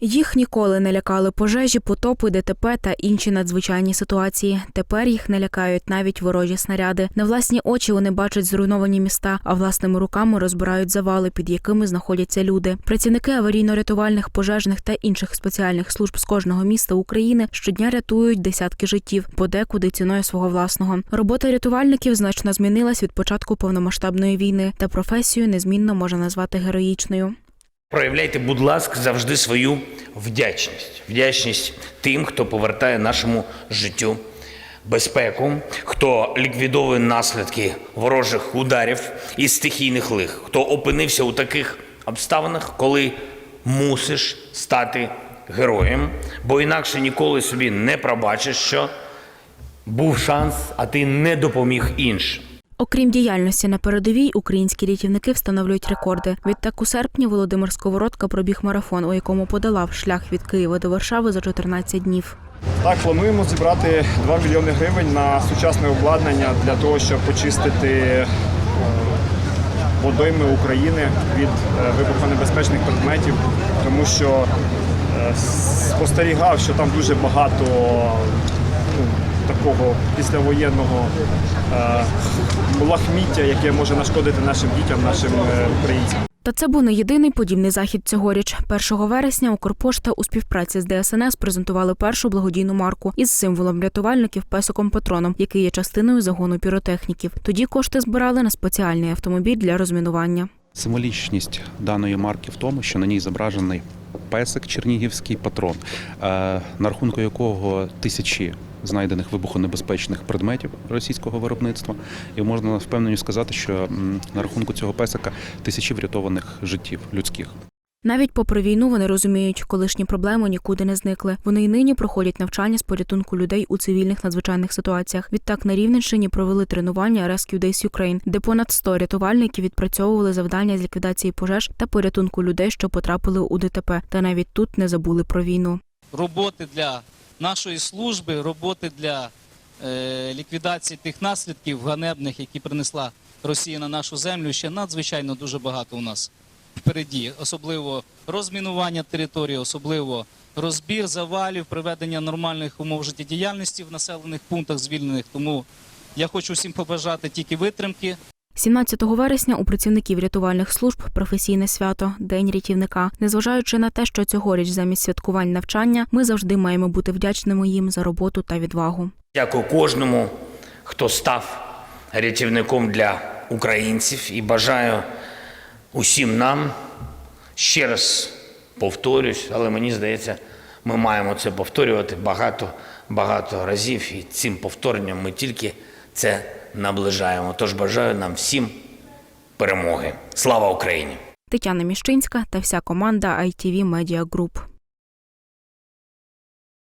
Їх ніколи не лякали пожежі, потопи, ДТП та інші надзвичайні ситуації. Тепер їх не лякають навіть ворожі снаряди. На власні очі вони бачать зруйновані міста, а власними руками розбирають завали, під якими знаходяться люди. Працівники аварійно-рятувальних, пожежних та інших спеціальних служб з кожного міста України щодня рятують десятки життів, подекуди ціною свого власного. Робота рятувальників значно змінилась від початку повномасштабної війни, та професію незмінно можна назвати героїчною. Проявляйте, будь ласка, завжди свою вдячність. Вдячність тим, хто повертає нашому життю безпеку, хто ліквідовує наслідки ворожих ударів і стихійних лих, хто опинився у таких обставинах, коли мусиш стати героєм, бо інакше ніколи собі не пробачиш, що був шанс, а ти не допоміг іншим. Окрім діяльності на передовій, українські рятівники встановлюють рекорди. Відтак у серпні Володимир Сковородка пробіг марафон, у якому подолав шлях від Києва до Варшави за 14 днів. Так, плануємо зібрати 2 мільйони гривень на сучасне обладнання для того, щоб почистити е, водойми України від е, вибухонебезпечних предметів, тому що е, спостерігав, що там дуже багато ну, такого післявоєнного е, лахміття, яке може нашкодити нашим дітям, нашим е, українцям. Та це був не єдиний подібний захід цьогоріч. 1 вересня Укрпошта у співпраці з ДСНС презентували першу благодійну марку із символом рятувальників песиком патроном, який є частиною загону піротехніків. Тоді кошти збирали на спеціальний автомобіль для розмінування. Символічність даної марки в тому, що на ній зображений песик чернігівський патрон, е, на рахунку якого тисячі знайдених вибухонебезпечних предметів російського виробництва, і можна з впевненістю сказати, що на рахунку цього песика тисячі врятованих життів людських. Навіть попри війну вони розуміють, колишні проблеми нікуди не зникли. Вони й нині проходять навчання з порятунку людей у цивільних надзвичайних ситуаціях. Відтак на Рівненщині провели тренування Rescue Days Ukraine, де понад 100 рятувальників відпрацьовували завдання з ліквідації пожеж та порятунку людей, що потрапили у ДТП. Та навіть тут не забули про війну. роботи для нашої служби, роботи для е, ліквідації тих наслідків ганебних, які принесла Росія на нашу землю, ще надзвичайно дуже багато у нас впереді. Особливо розмінування території, особливо розбір завалів, приведення нормальних умов життєдіяльності в населених пунктах звільнених. Тому я хочу всім побажати тільки витримки, 17 вересня у працівників рятувальних служб професійне свято День рятівника. Незважаючи на те, що цьогоріч замість святкувань навчання, ми завжди маємо бути вдячними їм за роботу та відвагу. Дякую кожному, хто став рятівником для українців і бажаю усім нам ще раз повторюсь, але мені здається, ми маємо це повторювати багато багато разів, і цим повторенням ми тільки це наближаємо. Тож бажаю нам всім перемоги. Слава Україні! Тетяна Міщинська та вся команда ITV Media Group.